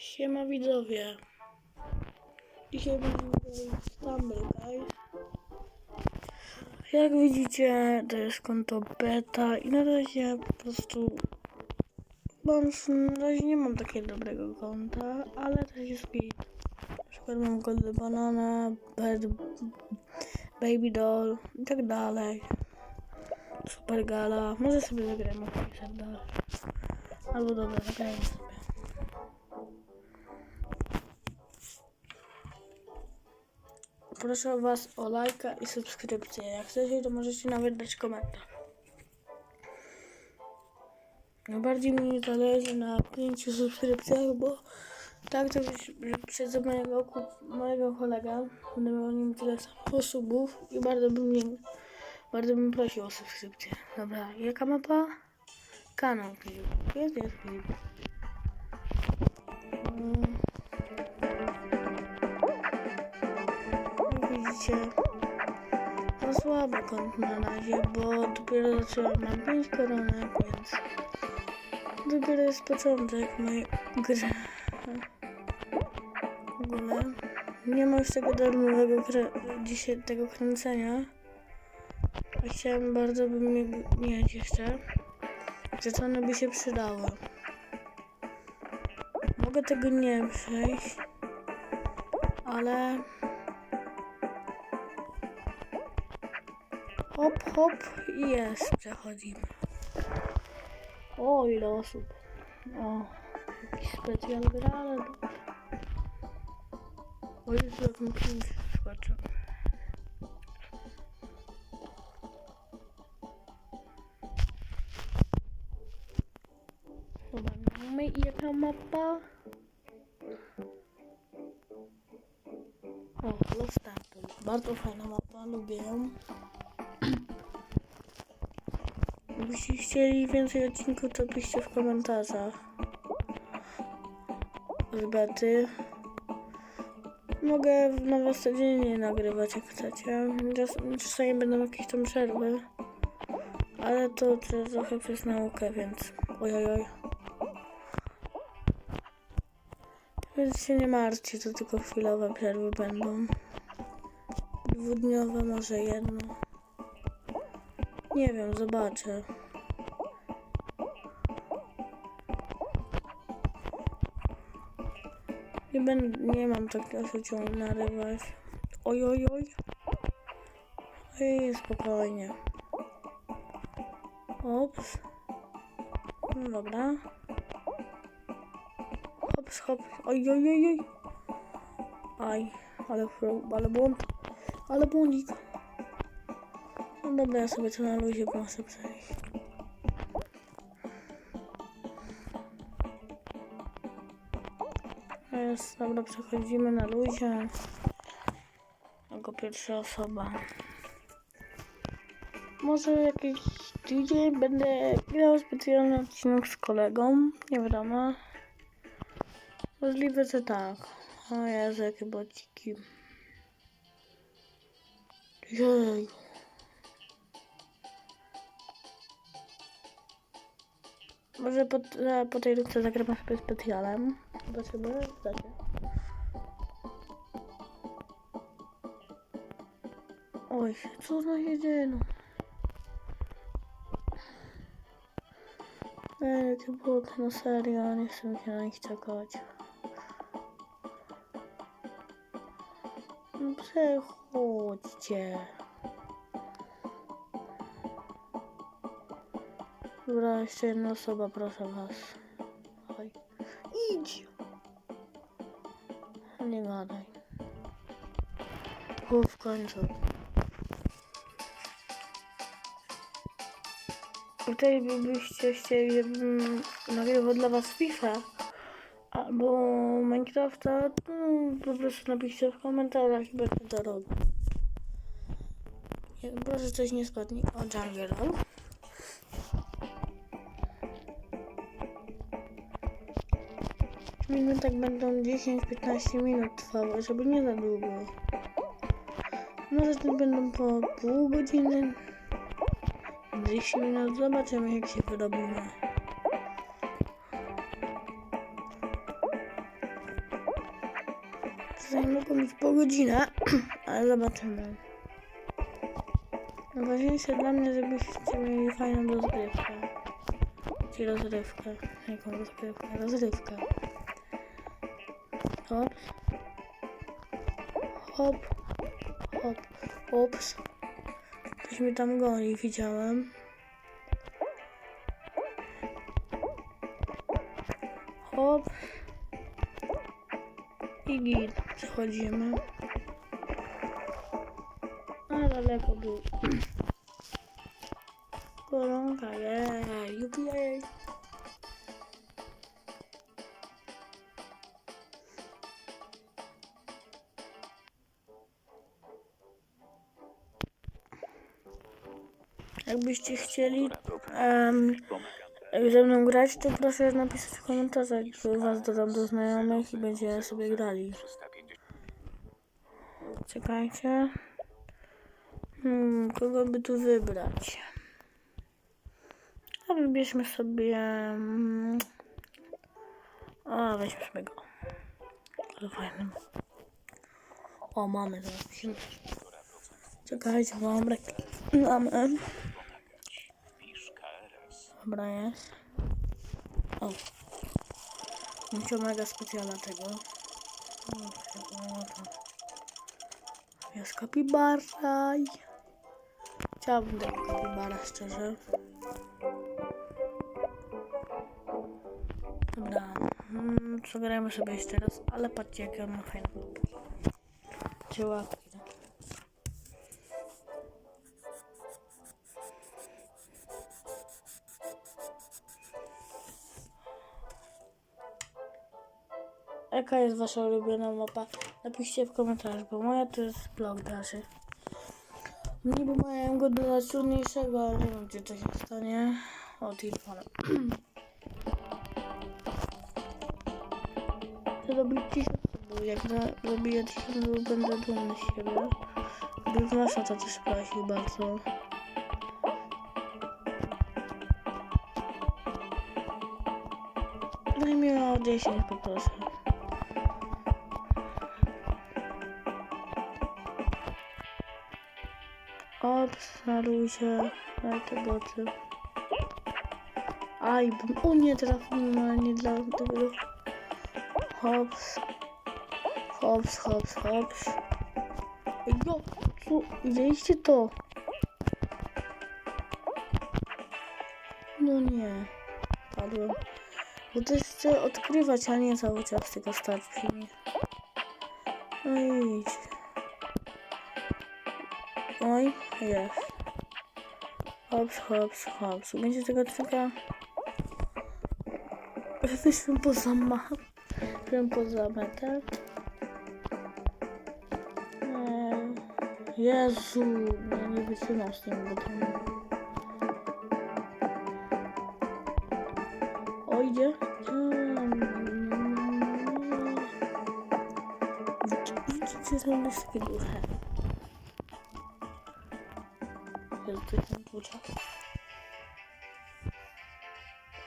Siema widzowie. Dzisiaj będziemy w Stumble Guys. Jak widzicie, to jest konto beta i na razie po prostu mam, na razie nie mam takiego dobrego konta, ale też jest git. Na przykład mam Gold Banana, Bad, Baby Doll i tak dalej. Super Gala. Może sobie zagramy w dalej. Albo dobra, zagrajmy sobie. Proszę Was o lajka i subskrypcję. Jak chcecie, to możecie nawet dać komentarz. Najbardziej mi zależy na 5 subskrypcjach, bo tak to już przez mojego, ku- mojego kolega będę miał nim tyle samo subów i bardzo bym nie, bardzo bym prosił o subskrypcję. Dobra, jaka mapa? Kanał Filip. Jest, jest Widzicie, to słabe konto na razie, bo dopiero zacząłem, mam 5 koronek, więc dopiero jest początek mojej gry. W ogóle nie ma już tego darmowego dzisiaj tego kręcenia. A chciałem bardzo bym je mieć jeszcze. Że one by się przydały. Mogę tego nie przejść, ale Hop, hop i jest, przechodzimy. O, ile osób. O, jakiś specjal gra, ale... O, Jezu, jak mi skoczył. Chcieli więcej odcinków, to piszcie w komentarzach. Z bety. Mogę na was codziennie nagrywać, jak chcecie. Czas- Czasami będą jakieś tam przerwy. Ale to to trochę przez naukę, więc ojojoj. Więc się nie martwcie, to tylko chwilowe przerwy będą. Dwudniowe, może jedno. Nie wiem, zobaczę. Nie będę, nie mam takiego życia narywać. Oj, oj, oj. Oj, spokojnie. Ops. No dobra. Hops, hops. Oj, oj, oj, oj. Aj, ale, ale błąd. Ale błądzik. No dobra, ja sobie to na luzie muszę przejść. Jest, dobra, przechodzimy na luzie. Jako pierwsza osoba. Może jakiś tydzień będę grał specjalny odcinek z kolegą. Nie wiadomo. Możliwe, że tak. O Jezu, jakie bociki. Jej. Może po, po tej rundce zagramy sobie specjalem. Zobaczymy. Zobaczcie. Oj, co się dzieje, no. Ej, jakie było to na serio, nie chcę się na nich czekać. No przechodźcie. Dobra, jeszcze jedna osoba, proszę was. Nie gadaj. O, w końcu. Tutaj byście chcieli, żebym nagrywał dla was FIFA albo Minecrafta, to po prostu napiszcie w komentarzach i będę to robił. Proszę coś nie spadnie. O, Jungle Filmy tak będą 10-15 minut trwały, żeby nie za długo. Może to będą po pół godziny, 10 minut. Zobaczymy jak się wyrobimy. Tutaj mogą być po godzinę, ale zobaczymy. Najważniejsze dla mnie, żebyście mieli fajną rozgrywkę. Czy rozrywkę. Jaką rozgrywkę? Rozrywkę. Hop. Hop. Hop. Ups. Ktoś mnie tam goni, widziałem. Hop. I git. Przechodzimy. A daleko był. Koronka, jej, jubilej. Jakbyście chcieli em, ze mną grać, to proszę napisać w komentarzach, was dodam do znajomych i będziemy sobie grali. Czekajcie. Hmm, kogo by tu wybrać? A wybierzmy sobie... A, weźmy go. Ale fajny. O, mamy to. Czekajcie, mam reklamę. Dobra, jest. O. Muszę mega specjalna tego. Jest kapibaraj. Chciałabym tego kapibara, szczerze. Dobra, mm, zagrajmy sobie jeszcze raz, ale patrzcie jakie on ma fajne łapy. Jaka jest wasza ulubiona mapa? Napiszcie w komentarzach, bo moja to jest blog dalszy. Niby mają go dodać trudniejszego, ale nie wiem gdzie to się stanie. O, telefonem. Zrobić 1000 subów. Jak zrobię 1000 subów, będę dumny z siebie. Już nasza to też prosi bardzo. Daj mi o 10 poproszę. Ops, na luzie, daj te boty. Aj, bym, o nie, trafiłem, ale nie dla tego. Hops. Hops, hops, hops. Ej, no, co, widzieliście to? No nie, padłem. Bo to jest chcę odkrywać, a nie cały czas tylko stać przy. No i idź. Oj, jest. Hops, hops, hops. Będzie tego trzyka. Wyszłem poza mapę. Wyszłem poza metę. Jezu, ja nie wytrzymam z tym botem. O, idzie. Widzicie, on jest takie duże. Jest bucia.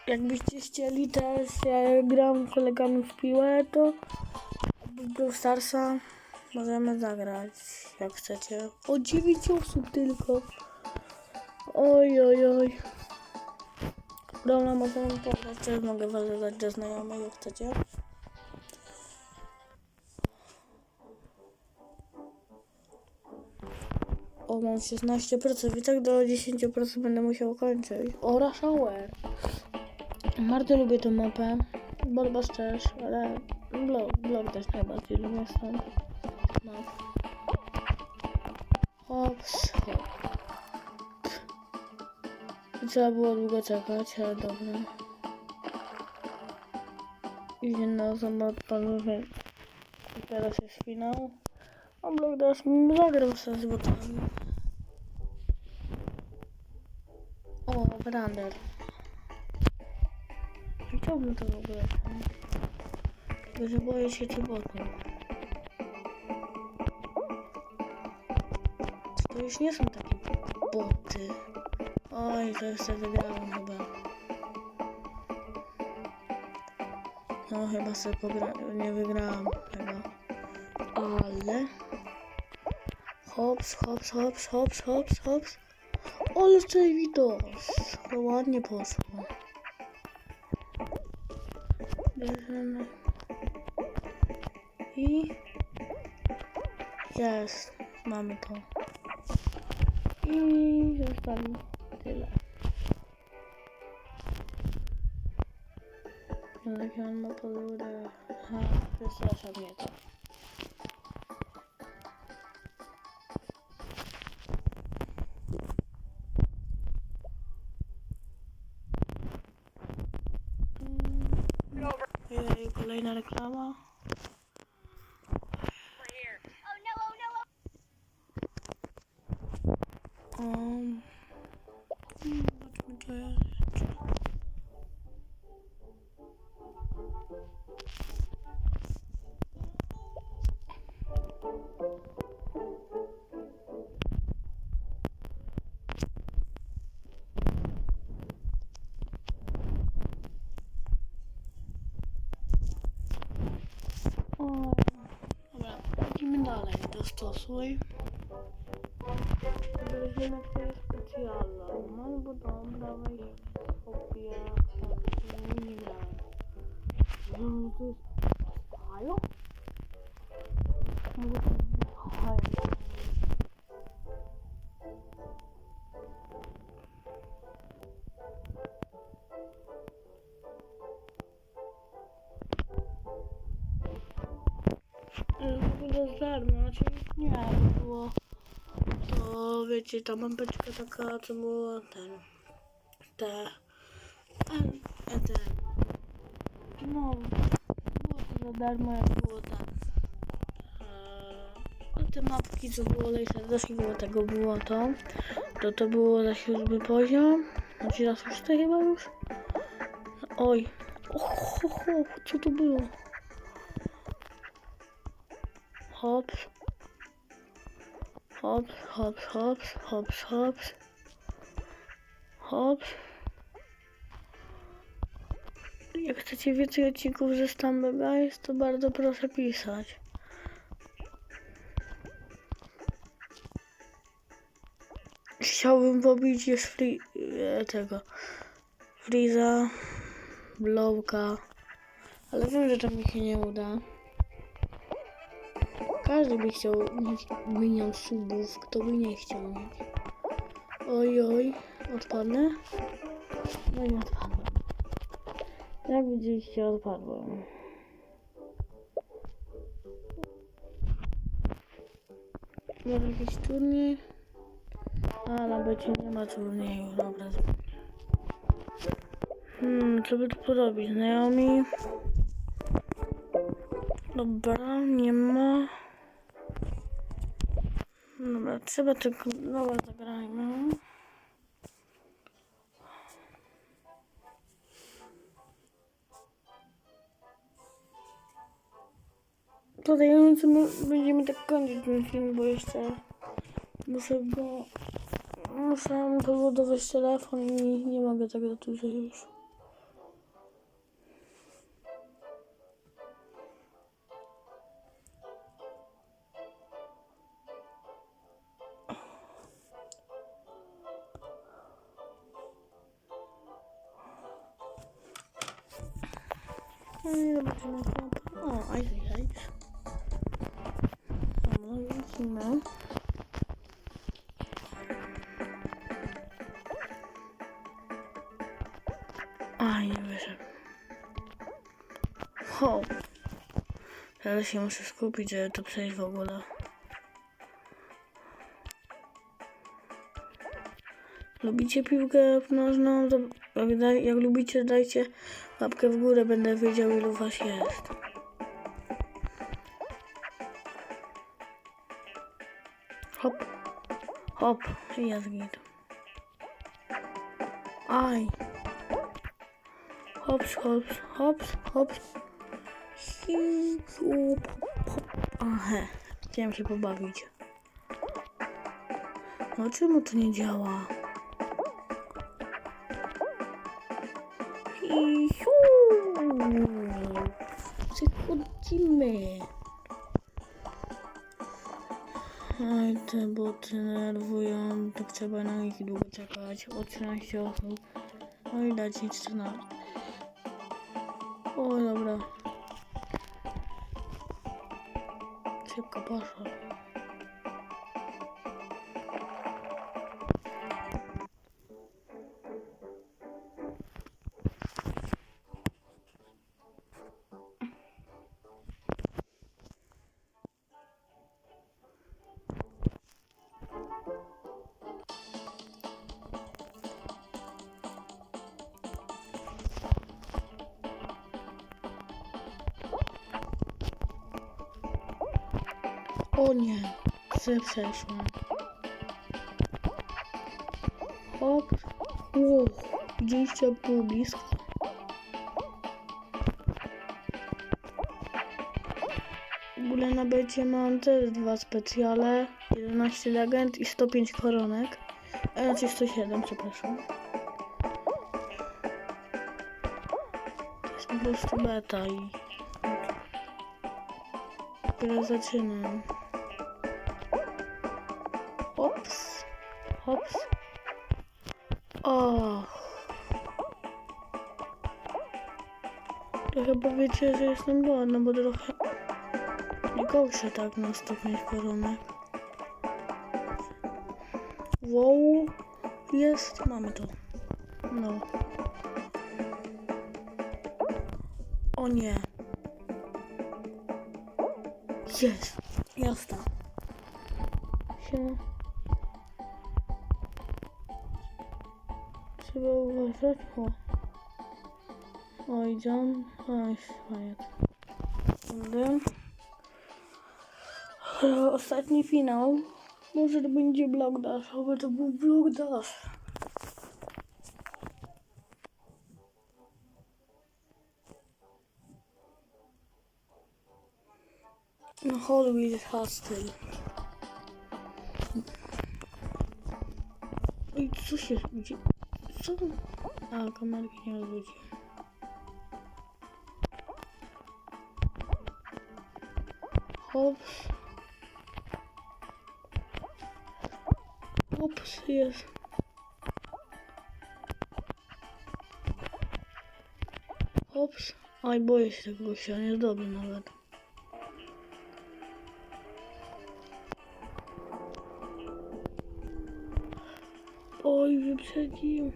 Jakbyście chcieli też, ja gram kolegami w piłę, to w Starsa możemy zagrać, jak chcecie. O 9 osób tylko. Oj, oj, oj. Dobra, możemy pograć, też mogę was dodać do znajomych, jak chcecie. O, mam 16% i tak do 10% będę musiał kończyć. O, Rush Hour. Bardzo lubię tę mapę. Bolbas też, ale blog, blog też najbardziej lubię stąd. Map. Hops, hop. Trzeba było długo czekać, ale dobra. Idzie na zombie panowie. Teraz jest finał. A blog teraz zagrał sobie z botami. O, Brander. Chciałbym to w ogóle. Tylko, że boję się tych botów. To już nie są takie boty. Oj, to jeszcze wygrałem chyba. No chyba sobie pogra... nie wygrałam chyba. Ale... Hops, hops, hops, hops, hops, hops. Ale tutaj widos. To ładnie poszło. Bierzemy. I... Jest. Mamy to. I zostawi tyle. Jak on ma podróbę. Aha, wystrasza mnie to. Kolejna reklama. Dalej. Dostosuj. Weźmiemy twoje specjalne. No bo dobra, weź sobie. Nie grałem. No to jest... W ogóle za darmo, znaczy nie było. To wiecie, ta mapeczka taka, co było ten. Te. Ten. ten. No. Było to za darmo, jak było. Eee, te mapki, co było lej serdecznie, tego było to. To to było za siódmy poziom. Znaczy za szósty chyba już. Oj. Och, ho, ho, co to było? Hops. Hops, hops, hops, hops, hops. Hops. Jak chcecie więcej odcinków ze Stumble Guys, to bardzo proszę pisać. Chciałbym pobić już free, tego Freeza, Blowka, ale wiem, że to mi się nie uda. Każdy by chciał mieć milion subów, kto by nie chciał mieć. Oj, oj, odpadnę? No nie odpadłem. Jak widzieliście, odpadłem. Może jakiś turniej? A, na becie nie ma turnieju, dobra. Hmm, co by tu porobić? Znajomi? Dobra, nie ma. Dobra, trzeba tylko... Dobra, zagrajmy. Tutaj będziemy tak kończyć ten film, bo jeszcze muszę go... Muszę powodować telefon i nie mogę tego dużo już. Zobaczymy co. O, Ice Ice. Dobra, lecimy. A, nie wyszedł. Ho. Teraz się muszę skupić, żeby to przejść w ogóle. Lubicie piłkę nożną? Jak, jak lubicie, dajcie łapkę w górę, będę wiedział ilu was jest. Hop, hop, jest git. Aj. Hops, hops, hops, hops. Hop, hop. Aha, chciałem się pobawić. No czemu to nie działa? I siu. Przechodzimy. Oj, te boty nerwują, tak trzeba na nich długo czekać. O 13 osób. Oj, dać nic 14. O, dobra. Szybko poszło. O nie, chcę przeszłam. Hop. Wow, widzieliście jak było blisko. W ogóle na becie mam też dwa specjale. 11 legend i 105 koronek. A znaczy 107, przepraszam. To jest po prostu beta i... Dopiero zaczynam. Chyba wiecie, że jestem głodna, bo trochę nie gorsze tak na 105 koronek. Wow. Jest. Mamy to. No. O nie. Jest. Jasna. Się. Trzeba uważać. O. Oj, John. Oj, fajnie. Ostatni finał. Może to będzie Block Dash, aby to był Block Dash. No, Hot Wheels Hostel. Ej, co się... Gdzie... Co? A, kamerki nie odwróciłem. Hops. Hops, jest. Hops. Oj, boję się tego gościa, nie jest dobry nawet. Oj, wyprzedził.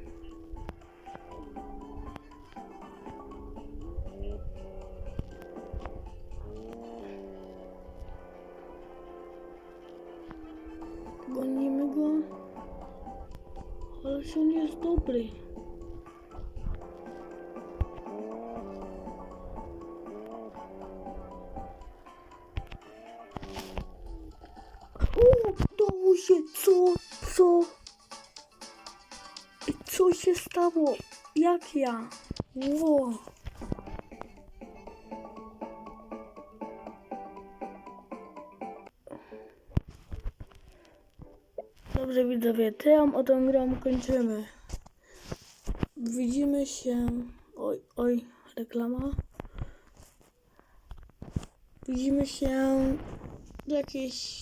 Dobry. O, udało się, co, co? Co się stało? Jak ja? Wow. Dobrze widzowie, tym oto grą kończymy. Widzimy się... Oj, oj, reklama. Widzimy się jakieś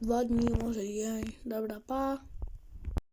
dwa dni, może dzień. Dobra, pa.